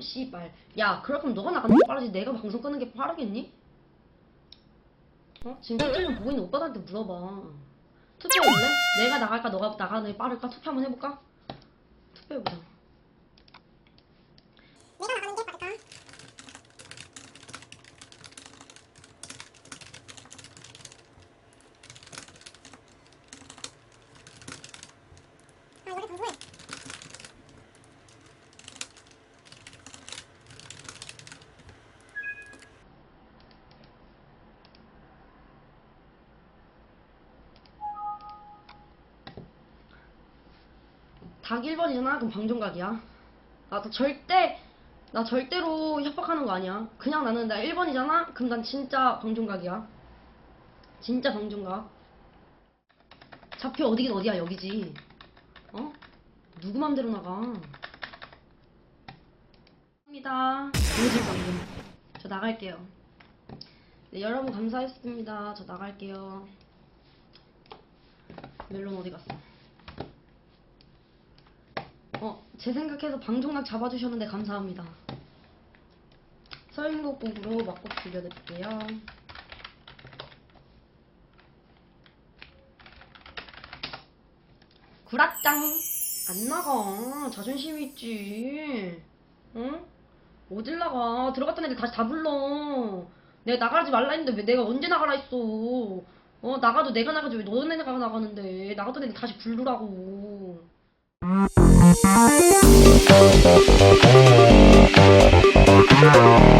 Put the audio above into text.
씨발. 야, 그럴 거면 너가 나가는 게 빠르지. 내가 방송 끄는 게 빠르겠니? 어? 지금 투표 좀 보고 있는 오빠들한테 물어봐. 투표해볼래? 내가 나갈까? 너가 나가는 게 빠를까? 투표 한번 해볼까? 투표해보자. 내가 나가는 게 빠를까? 아 이거 방송해 닭 1번이잖아? 그럼 방종각이야. 아, 나 절대, 나 절대로 협박하는 거 아니야. 그냥 나는 나 1번이잖아? 그럼 난 진짜 방종각이야. 진짜 방종각. 좌표 어디긴 어디야, 여기지. 어? 누구 맘대로 나가. 합니다. 오질 방금. 저 나갈게요. 네, 여러분 감사했습니다. 저 나갈게요. 멜론 어디 갔어? 어, 제 생각해서 방종각 잡아주셨는데 감사합니다. 서인곡곡으로 맞고 죽여드릴게요. 구락장! 안 나가. 자존심 있지. 응? 어딜 나가. 들어갔던 애들 다시 다 불러. 내가 나가지 말라 했는데 왜 내가 언제 나가라 했어. 어, 나가도 내가 나가지 왜 너네가 나가는데. 나가던 애들 다시 부르라고. Thank you.